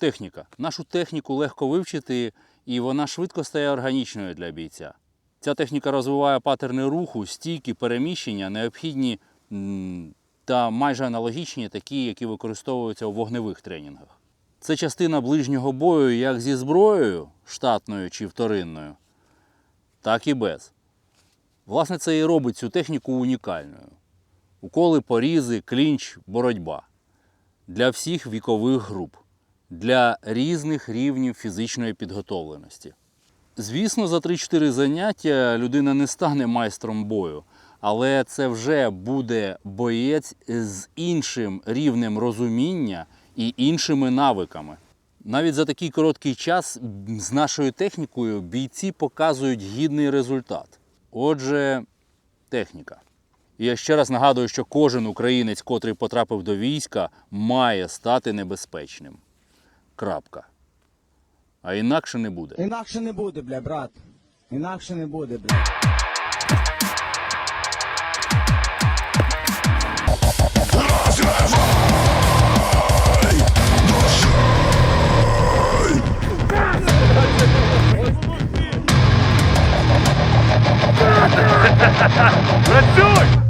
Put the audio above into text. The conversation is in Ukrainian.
Техніка. Нашу техніку легко вивчити, і вона швидко стає органічною для бійця. Ця техніка розвиває патерни руху, стійки, переміщення, необхідні та майже аналогічні такі, які використовуються у вогневих тренінгах. Це частина ближнього бою як зі зброєю, штатною чи вторинною, так і без. Власне, це і робить цю техніку унікальною. Уколи, порізи, клінч, боротьба. Для всіх вікових груп, для різних рівнів фізичної підготовленості. Звісно, за 3-4 заняття людина не стане майстром бою, але це вже буде боєць з іншим рівнем розуміння і іншими навиками. Навіть за такий короткий час з нашою технікою бійці показують гідний результат. Отже, техніка. І я ще раз нагадую, що кожен українець, котрий потрапив до війська, має стати небезпечним. Крапка. А інакше не буде. Інакше не буде, бля, брат. Інакше не буде, бля. Працюй!